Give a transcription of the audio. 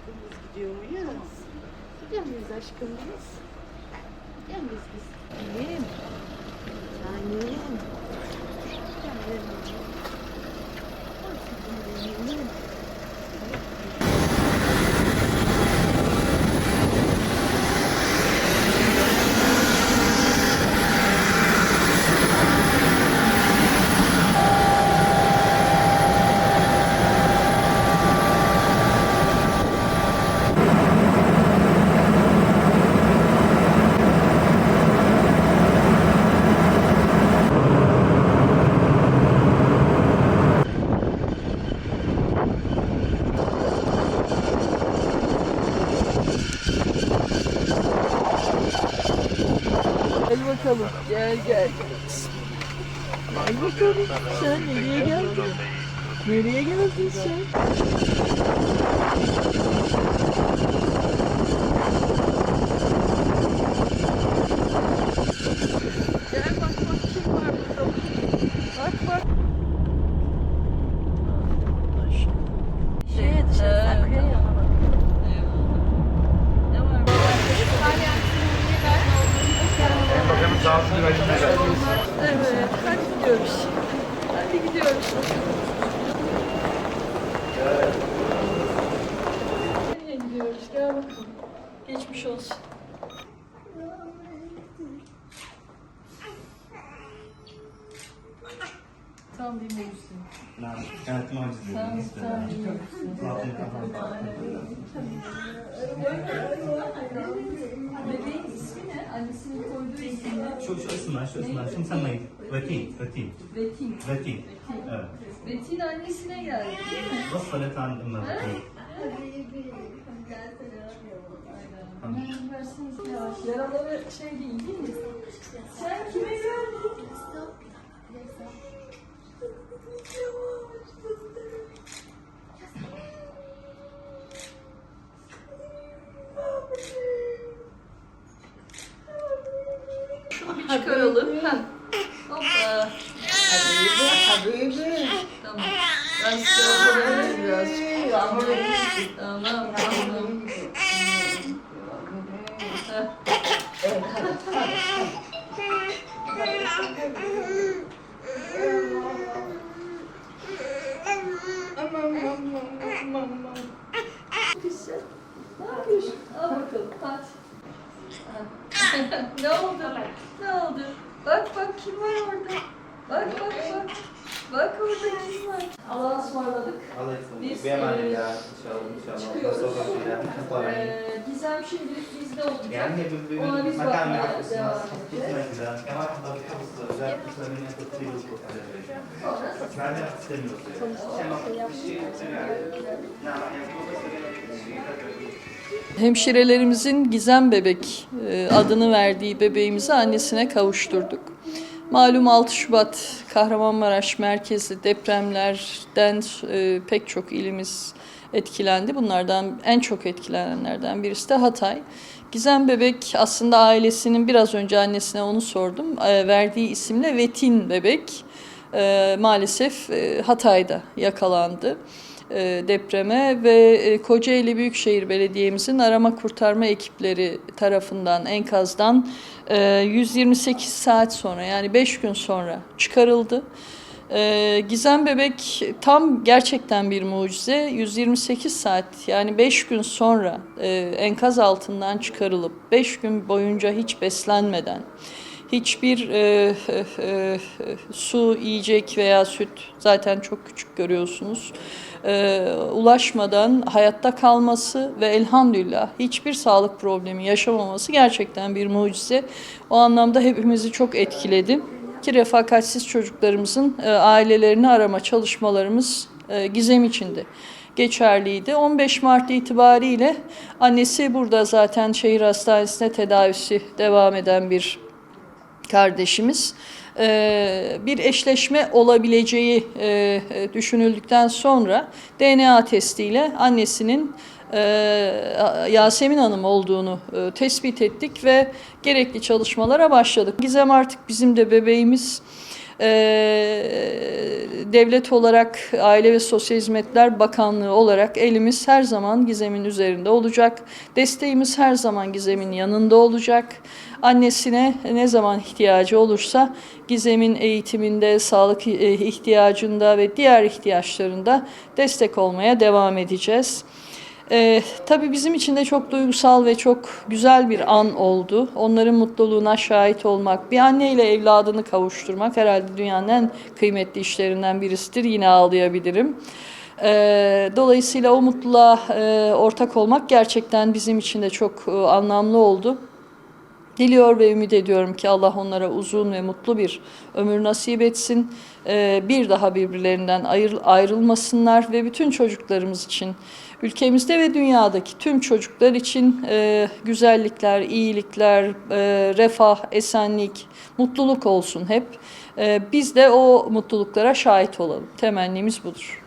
aşkımız gidiyor muyuz? Gidiyor muyuz aşkımız? Gidiyor muyuz biz? Benim. Tanem. Bakalım. Gel gel. Gel bakalım. Sen nereye geldin? Nereye geldin sen? Gel bak bak kim var burada. Bak bak. Şuraya dışarı saklıya Ne var? Evet, hadi gidiyoruz. Hadi gidiyoruz. Nereye gidiyoruz? Gel bakalım. Geçmiş olsun. Tam bir na kent mucizesi. Bebeğin ismi ne? Annesinin koyduğu isim ne? Şu, şu ısınlar, şu ısınlar. Şimdi sen neydi? Vetin, Vetin. Vetin. Vetin. Evet. Vetin annesine geldi değil mi? Vassalet an emme Vetin. Yaraları şey değil değil mi? Sen kime geldin? Şunu bir çıkaralım. Heh. Hoppa. Habibi, Habibi. Tamam. Ben sıkıyorum birazcık. Tamam. Tamam. Tamam. Heh. Güzel. Ne yapıyorsun? Al bakalım. Ha. ne oldu? Ne oldu? Bak bak kim var orada? Bak bak bak. Bak orada ne var? Allah'a ısmarladık. Allah'a ısmarladık. Bir emanet ya. İnşallah. E, Gizem şimdilik bizde olacak. Hemşirelerimizin Gizem Bebek e, adını verdiği bebeğimizi annesine kavuşturduk. Malum 6 Şubat Kahramanmaraş merkezli depremlerden e, pek çok ilimiz etkilendi. Bunlardan en çok etkilenenlerden birisi de Hatay. Gizem Bebek aslında ailesinin biraz önce annesine onu sordum. e, verdiği isimle Vetin Bebek e, maalesef e, Hatay'da yakalandı depreme ve e, Kocaeli Büyükşehir Belediye'mizin arama kurtarma ekipleri tarafından enkazdan e, 128 saat sonra yani 5 gün sonra çıkarıldı. E, Gizem Bebek tam gerçekten bir mucize. 128 saat yani 5 gün sonra e, enkaz altından çıkarılıp 5 gün boyunca hiç beslenmeden hiçbir e, e, e, su, yiyecek veya süt zaten çok küçük görüyorsunuz. E, ulaşmadan hayatta kalması ve elhamdülillah hiçbir sağlık problemi yaşamaması gerçekten bir mucize. O anlamda hepimizi çok etkiledi. Ki refakatsiz çocuklarımızın e, ailelerini arama çalışmalarımız e, gizem içinde geçerliydi. 15 Mart itibariyle annesi burada zaten şehir hastanesinde tedavisi devam eden bir kardeşimiz Ee, bir eşleşme olabileceği e, düşünüldükten sonra DNA testiyle annesinin e, Yasemin Hanım olduğunu e, tespit ettik ve gerekli çalışmalara başladık. Gizem artık bizim de bebeğimiz. Devlet olarak Aile ve Sosyal Hizmetler Bakanlığı olarak elimiz her zaman Gizem'in üzerinde olacak. Desteğimiz her zaman Gizem'in yanında olacak. Annesine ne zaman ihtiyacı olursa Gizem'in eğitiminde, sağlık e, ihtiyacında ve diğer ihtiyaçlarında destek olmaya devam edeceğiz. Ee, tabii bizim için de çok duygusal ve çok güzel bir an oldu. Onların mutluluğuna şahit olmak, bir anne ile evladını kavuşturmak herhalde dünyanın en kıymetli işlerinden birisidir. Yine ağlayabilirim. Ee, dolayısıyla o mutluluğa e, ortak olmak gerçekten bizim için de çok e, anlamlı oldu. Diliyor ve ümit ediyorum ki Allah onlara uzun ve mutlu bir ömür nasip etsin. Ee, bir daha birbirlerinden ayrı- ayrılmasınlar ve bütün çocuklarımız için, ülkemizde ve dünyadaki tüm çocuklar için e, güzellikler, iyilikler, e, refah, esenlik, mutluluk olsun hep. E, biz de o mutluluklara şahit olalım. Temennimiz budur.